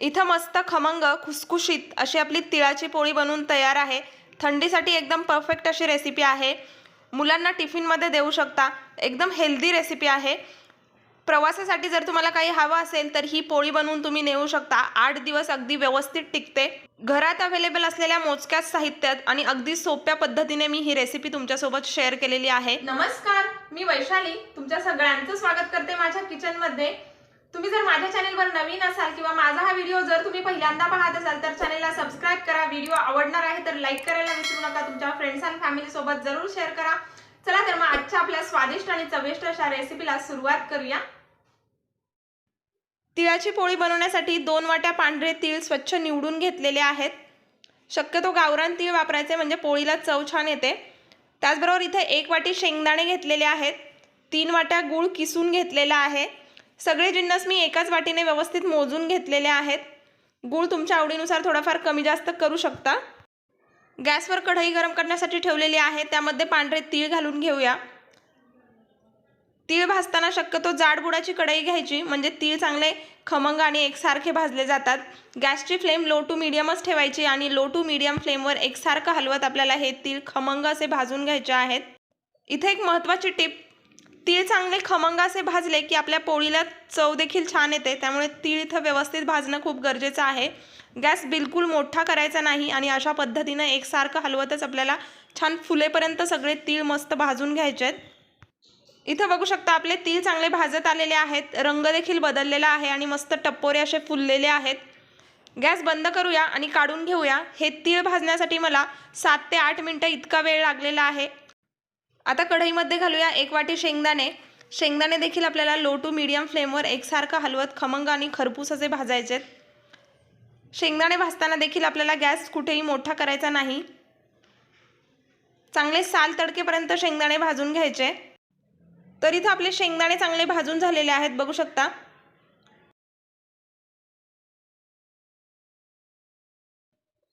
इथं मस्त खमंग खुसखुशीत अशी आपली तिळाची पोळी बनवून तयार आहे. थंडीसाठी एकदम परफेक्ट अशी रेसिपी आहे. मुलांना टिफिनमध्ये देऊ शकता. एकदम हेल्दी रेसिपी आहे. प्रवासासाठी जर तुम्हाला काही हवं असेल तर ही पोळी बनवून तुम्ही नेऊ शकता. आठ दिवस अगदी व्यवस्थित टिकते. घरात अवेलेबल असलेल्या मोजक्याच साहित्यात आणि अगदी सोप्या पद्धतीने मी ही रेसिपी तुमच्यासोबत शेअर केलेली आहे. नमस्कार मी वैशाली. तुमच्या सगळ्यांचं स्वागत करते माझ्या किचनमध्ये तुम्ही जर माझ्या चॅनेलवर नवीन असाल किंवा माझा हा व्हिडिओ जर तुम्ही पहिल्यांदा पाहत असाल तर चॅनेलला सबस्क्राईब करा. व्हिडिओ आवडणार आहे तर लाईक करायला विसरू नका. तुमच्या फ्रेंड्स आणि फॅमिली सोबत जरूर शेअर करा. चला तर मग आजच्या आपल्या स्वादिष्ट आणि चविष्ट अशा रेसिपीला सुरुवात करूया. तिळाची पोळी बनवण्यासाठी दोन वाट्या पांढरे तीळ स्वच्छ निवडून घेतलेले आहेत. शक्यतो गावरान तीळ वापरायचे म्हणजे पोळीला चव छान येते. त्याचबरोबर इथे एक वाटी शेंगदाणे घेतलेले आहेत. तीन वाट्या गूळ किसून घेतलेला आहे. सगळे जिन्नस मी एकाच वाटीने व्यवस्थित मोजून घेतलेले आहेत. गूळ तुमच्या आवडीनुसार थोडाफार कमी जास्त करू शकता. गॅसवर कढई गरम करण्यासाठी ठेवलेली आहे. त्यामध्ये पांढरे तीळ घालून घेऊया. तीळ भाजताना शक्यतो जाडबुडाची कढई घ्यायची म्हणजे तीळ चांगले खमंग आणि एकसारखे भाजले जातात. गॅसची फ्लेम लो टू मिडियमच ठेवायची आणि लो टू मिडियम फ्लेमवर एकसारखं हलवत आपल्याला हे तीळ खमंग असे भाजून घ्यायचे आहेत. इथे एक महत्त्वाची टिप तीळ चांगले खमंग असे भाजले की आपल्या पोळीला चव देखील छान येते. त्यामुळे तीळ इथं व्यवस्थित भाजणं खूप गरजेचं आहे. गॅस बिलकुल मोठा करायचा नाही आणि अशा पद्धतीनं एकसारखं हलवतच आपल्याला छान फुलेपर्यंत सगळे तीळ मस्त भाजून घ्यायचे आहेत. इथं बघू शकता आपले तीळ चांगले भाजत आलेले आहेत. रंग देखील बदललेला आहे आणि मस्त टप्पोरे असे फुललेले आहेत. गॅस बंद करूया आणि काढून घेऊया. हे तीळ भाजण्यासाठी मला सात ते आठ मिनटं इतका वेळ लागलेला आहे. आता कढईमध्ये घालूया एक वाटी शेंगदाणे. शेंगदाणे देखील आपल्याला लो टू मीडियम फ्लेमवर एकसारखं हलवत खमंग आणि खरपूस असे भाजायचे शेंगदाणे भाजताना देखील आपल्याला गॅस कुठेही मोठा करायचा नाही. चांगले साल तडकेपर्यंत शेंगदाणे भाजून घ्यायचे. तर इथं आपले शेंगदाणे चांगले भाजून झालेले आहेत बघू शकता.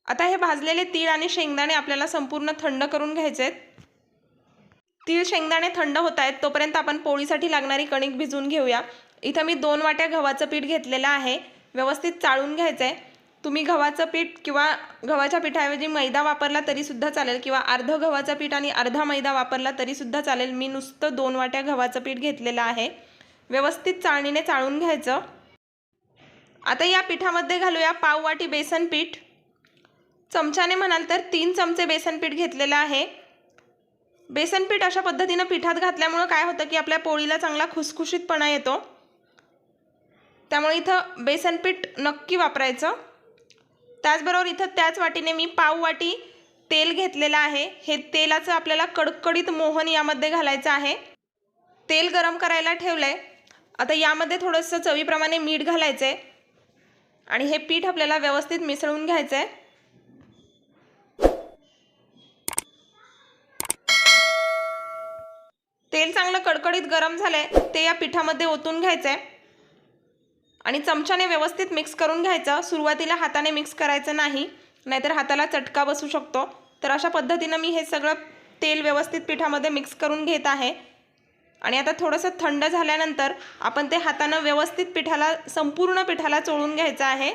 आता हे भाजलेले तीळ आणि शेंगदाणे आपल्याला संपूर्ण थंड करून घ्यायचे आहेत. तीळ शेंगदाणे थंड होत आहेत तोपर्यंत आपण पोळीसाठी लागणारी कणिक भिजवून घेऊया. इथं मी दोन वाट्या गव्हाचं पीठ घेतलेलं आहे. व्यवस्थित चाळून घ्यायचं आहे तुम्ही गव्हाचं पीठ किंवा गव्हाच्या पिठाऐवजी मैदा वापरला तरीसुद्धा चालेल किंवा अर्ध गव्हाचं पीठ आणि अर्धा मैदा वापरला तरीसुद्धा चालेल. मी नुसतं दोन वाट्या गव्हाचं पीठ घेतलेलं आहे. व्यवस्थित चाळणीने चाळून घ्यायचं. आता या पिठामध्ये घालूया पाव वाटी बेसन पीठ. चमच्याने म्हणाल तर तीन चमचे बेसन पीठ घेतलेलं आहे. बेसन पीठ अशा पद्धतीनं पिठात घातल्यामुळं काय होतं की आपल्या पोळीला चांगला खुसखुशीतपणा येतो. त्यामुळे इथं बेसन पीठ नक्की वापरायचं. त्याचबरोबर इथं त्याच वाटीने मी पाव वाटी तेल घेतलेलं आहे. हे तेलाचं आपल्याला कडकडीत मोहन यामध्ये घालायचं आहे. तेल गरम करायला ठेवलं आहे आता यामध्ये थोडंसं चवीप्रमाणे मीठ घालायचं आहे आणि हे पीठ आपल्याला व्यवस्थित मिसळून घ्यायचं आहे तेल चांगलं कडकडीत गरम झालंय ते या पिठामध्ये ओतून घ्यायचं आहे आणि चमच्याने व्यवस्थित मिक्स करून घ्यायचं. सुरुवातीला हाताने मिक्स करायचं नाही नाहीतर हाताला चटका बसू शकतो. तर अशा पद्धतीनं मी हे सगळं तेल व्यवस्थित पिठामध्ये मिक्स करून घेत आहे. आणि आता थोडंसं थंड झाल्यानंतर आपण ते हातानं व्यवस्थित पिठाला संपूर्ण पिठाला चोळून घ्यायचं आहे.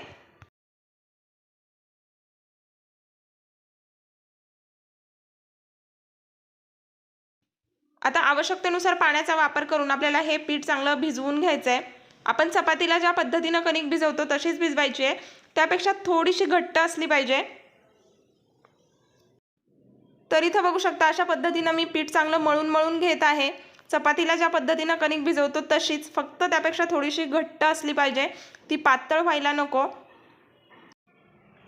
आता आवश्यकतेनुसार पाण्याचा वापर करून आपल्याला हे पीठ चांगलं भिजवून घ्यायचं आहे आपण चपातीला ज्या पद्धतीनं कणिक भिजवतो तशीच भिजवायची आहे. त्यापेक्षा थोडीशी घट्ट असली पाहिजे. तर इथं बघू शकता अशा पद्धतीनं मी पीठ चांगलं मळून मळून घेत आहे. चपातीला ज्या पद्धतीनं कणिक भिजवतो तशीच. फक्त त्यापेक्षा थोडीशी घट्ट असली पाहिजे. ती पातळ व्हायला नको.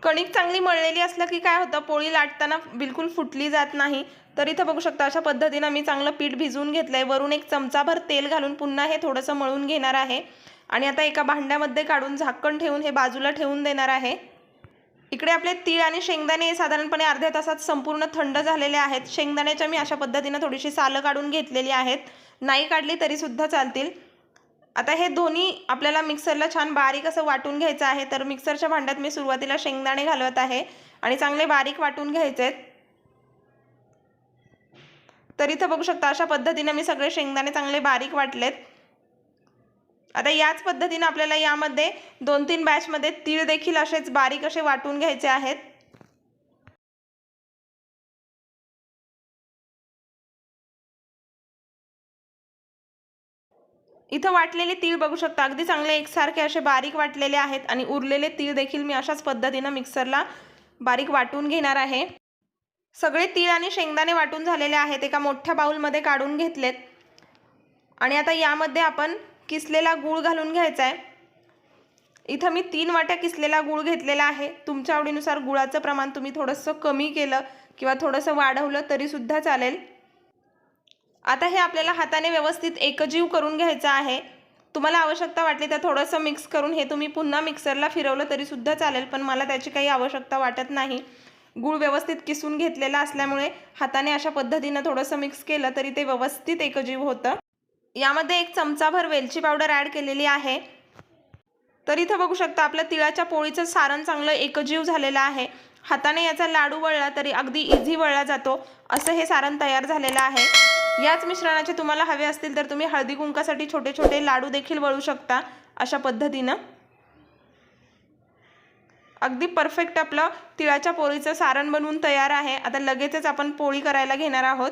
कणिक चांगली मळलेली असलं की काय होतं पोळी लाटताना बिलकुल फुटली जात नाही. तर इथं बघू शकता अशा पद्धतीनं मी चांगलं पीठ भिजवून घेतलं आहे वरून एक चमचाभर तेल घालून पुन्हा हे थोडंसं मळून घेणार आहे. आणि आता एका भांड्यामध्ये काढून झाकण ठेवून हे बाजूला ठेवून देणार आहे. इकडे आपले तीळ आणि शेंगदाणे साधारणपणे अर्ध्या तासात संपूर्ण थंड झालेले आहेत. शेंगदाण्याच्या मी अशा पद्धतीनं थोडीशी सालं काढून घेतलेली आहेत. नाही काढली तरीसुद्धा चालतील. आता हे दोन्ही आपल्याला मिक्सरला छान बारीक असं वाटून घ्यायचं आहे. तर मिक्सरच्या भांड्यात मी सुरुवातीला शेंगदाणे घालवत आहे. आणि चांगले बारीक वाटून घ्यायचे. आहेत तर इथं बघू शकता अशा पद्धतीनं मी सगळे शेंगदाणे चांगले बारीक वाटलेत. आता याच पद्धतीनं आपल्याला यामध्ये दोन तीन बॅचमध्ये तीळ देखील असेच बारीक असे वाटून घ्यायचे आहेत. इथं वाटलेले तीळ बघू शकता. अगदी चांगले एकसारखे असे बारीक वाटलेले आहेत आणि उरलेले तीळ देखील मी अशाच पद्धतीनं मिक्सरला बारीक वाटून घेणार आहे. सगळे तीळ आणि शेंगदाणे वाटून झालेले आहेत एका मोठ्या बाऊलमध्ये काढून घेतलेत. आणि आता यामध्ये आपण किसलेला गूळ घालून घ्यायचा आहे इथं मी तीन वाट्या किसलेला गूळ घेतलेला आहे. तुमच्या आवडीनुसार गुळाचं प्रमाण तुम्ही थोडंसं कमी केलं किंवा थोडंसं वाढवलं तरीसुद्धा चालेल. आता हे आपल्याला हाताने व्यवस्थित एकजीव करून घ्यायचं आहे. तुम्हाला आवश्यकता वाटली तर थोडंसं मिक्स करून हे तुम्ही पुन्हा मिक्सरला फिरवलं तरीसुद्धा चालेल पण मला त्याची काही आवश्यकता वाटत नाही. गूळ व्यवस्थित किसून घेतलेला असल्यामुळे हाताने अशा पद्धतीनं थोडंसं मिक्स केलं तरी ते व्यवस्थित एकजीव होतं. यामध्ये एक चमचाभर वेलची पावडर ॲड केलेली आहे. तर इथं बघू शकता आपल्या तिळाच्या पोळीचं सारण चांगलं एकजीव झालेलं आहे. हाताने याचा लाडू वळला तरी अगदी इझी वळला जातो असं हे सारण तयार झालेलं आहे. याच मिश्रणाचे तुम्हाला हवे असतील तर तुम्ही हळदी कुंकासाठी छोटे छोटे लाडू देखील वळू शकता अशा पद्धतीनं. अगदी परफेक्ट आपलं तिळाच्या पोळीचं सारण बनवून तयार आहे. आता लगेचच आपण पोळी करायला घेणार आहोत.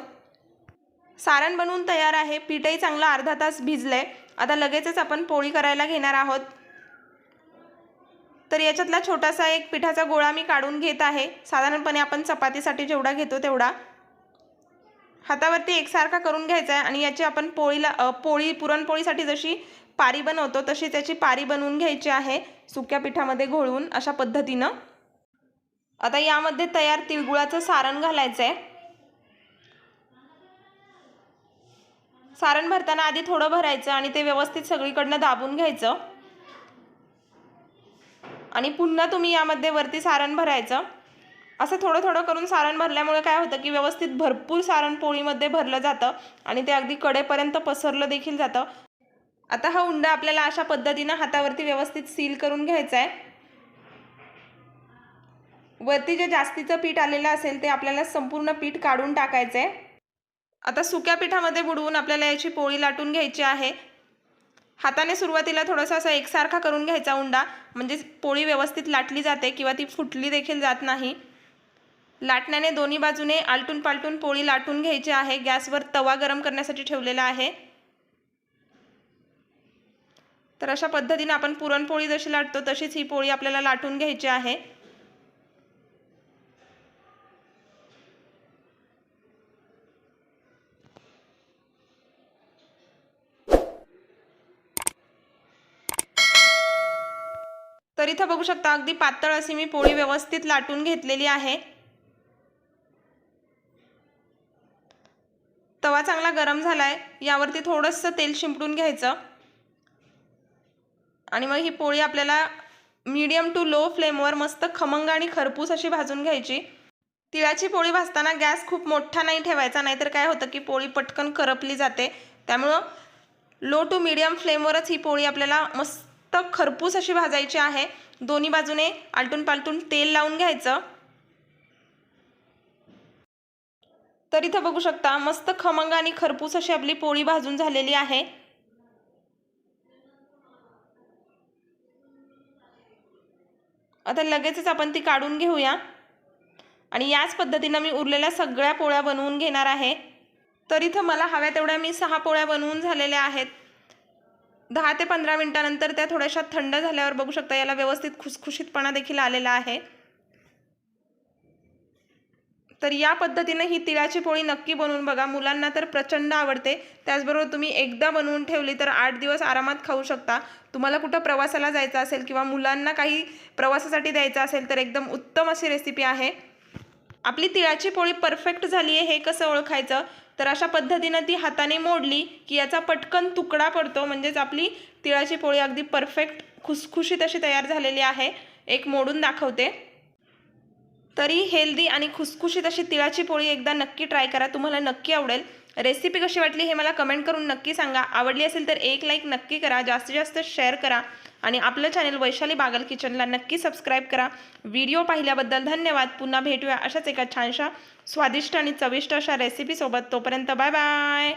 सारण बनवून तयार आहे. पीठही चांगलं अर्धा तास भिजलंय. आता लगेचच आपण पोळी करायला घेणार आहोत. तर याच्यातला छोटासा एक पिठाचा गोळा मी काढून घेत आहे. साधारणपणे आपण चपातीसाठी जेवढा घेतो तेवढा. हातावरती एकसारखा करून घ्यायचा आहे आणि याची आपण पोळीला पोळी पुरणपोळीसाठी जशी पारी बनवतो तशी त्याची पारी बनवून घ्यायची आहे सुक्या पिठामध्ये घोळून अशा पद्धतीनं. आता यामध्ये तयार तिळगुळाचं सारण घालायचं आहे सारण भरताना आधी थोडं भरायचं आणि ते व्यवस्थित सगळीकडनं दाबून घ्यायचं. आणि पुन्हा तुम्ही यामध्ये वरती सारण भरायचं. असं थोडं थोडं करून सारण भरल्यामुळे काय होतं की व्यवस्थित भरपूर सारण पोळीमध्ये भरलं जातं आणि ते अगदी कडेपर्यंत पसरलं देखील जातं. आता हा उंडा आपल्याला अशा पद्धतीनं हातावरती व्यवस्थित सील करून घ्यायचा आहे. वरती जे जास्तीचं पीठ आलेलं असेल ते आपल्याला संपूर्ण पीठ काढून टाकायचं आहे आता सुक्या पिठामध्ये बुडवून आपल्याला याची पोळी लाटून घ्यायची आहे. हाताने सुरुवातीला थोडासा असा एकसारखा करून घ्यायचा उंडा म्हणजे पोळी व्यवस्थित लाटली जाते किंवा ती फुटली देखील जात नाही. लाटण्याने दोन्ही बाजूने आलटून पालटून पोळी लाटून घ्यायची आहे. गॅसवर तवा गरम करण्यासाठी ठेवलेला आहे. तर अशा पद्धतीने आपण पुरणपोळी जशी लाटतो तशीच ही पोळी आपल्याला लाटून घ्यायची आहे. इथं बघू शकता अगदी पातळ अशी मी पोळी व्यवस्थित लाटून घेतलेली आहे. तवा चांगला गरम झाला आहे यावरती थोडंसं तेल शिंपडून घ्यायचं. आणि मग ही पोळी आपल्याला मीडियम टू लो फ्लेमवर मस्त खमंग आणि खरपूस अशी भाजून घ्यायची. तिळाची पोळी भाजताना गॅस खूप मोठा नाही ठेवायचा नाहीतर काय होतं की पोळी पटकन करपली जाते. त्यामुळं लो टू मीडियम फ्लेमवरच ही पोळी आपल्याला मस्त फक्त खरपूस अशी भाजायची आहे. दोन्ही बाजूने आलटून पालटून तेल लावून घ्यायचं. तर इथं बघू शकता मस्त खमंग आणि खरपूस अशी आपली पोळी भाजून झालेली आहे. आता लगेचच आपण ती काढून घेऊया. आणि याच पद्धतीनं मी उरलेल्या सगळ्या पोळ्या बनवून घेणार आहे. तर इथं मला हव्या तेवढ्या मी सहा पोळ्या बनवून झालेल्या आहेत. दहा ते पंधरा मिनटानंतर त्या थोड्याशा थंड झाल्यावर बघू शकता याला व्यवस्थित खुसखुशीतपणा देखील आलेला आहे. तर या पद्धतीनं ही तिळाची पोळी नक्की बनवून बघा. मुलांना तर प्रचंड आवडते. त्याचबरोबर तुम्ही एकदा बनवून ठेवली तर आठ दिवस आरामात खाऊ शकता. तुम्हाला कुठं प्रवासाला जायचं असेल किंवा मुलांना काही प्रवासासाठी द्यायचं असेल तर एकदम उत्तम अशी रेसिपी आहे. आपली तिळाची पोळी परफेक्ट झाली आहे हे कसं ओळखायचं? तर अशा पद्धतीनं ती हाताने मोडली की याचा पटकन तुकडा पडतो. म्हणजेच आपली तिळाची पोळी अगदी परफेक्ट खुसखुशीत अशी तयार झालेली आहे. एक मोडून दाखवते. तरी हेल्दी आणि खुसखुशीत अशी तिळाची पोळी एकदा नक्की ट्राय करा. तुम्हाला नक्की आवडेल. रेसिपी कशी वाटली हे मला कमेंट करून नक्की सांगा. आवडली असेल तर एक लाईक नक्की करा. जास्तीत जास्त शेअर करा. आणि आपलं चॅनल वैशाली बागल किचनला नक्की सबस्क्राईब करा. व्हिडिओ पाहिल्याबद्दल धन्यवाद. पुन्हा भेटूया अशाच एका छानशा स्वादिष्ट आणि चविष्ट अशा रेसिपीसोबत तोपर्यंत बाय बाय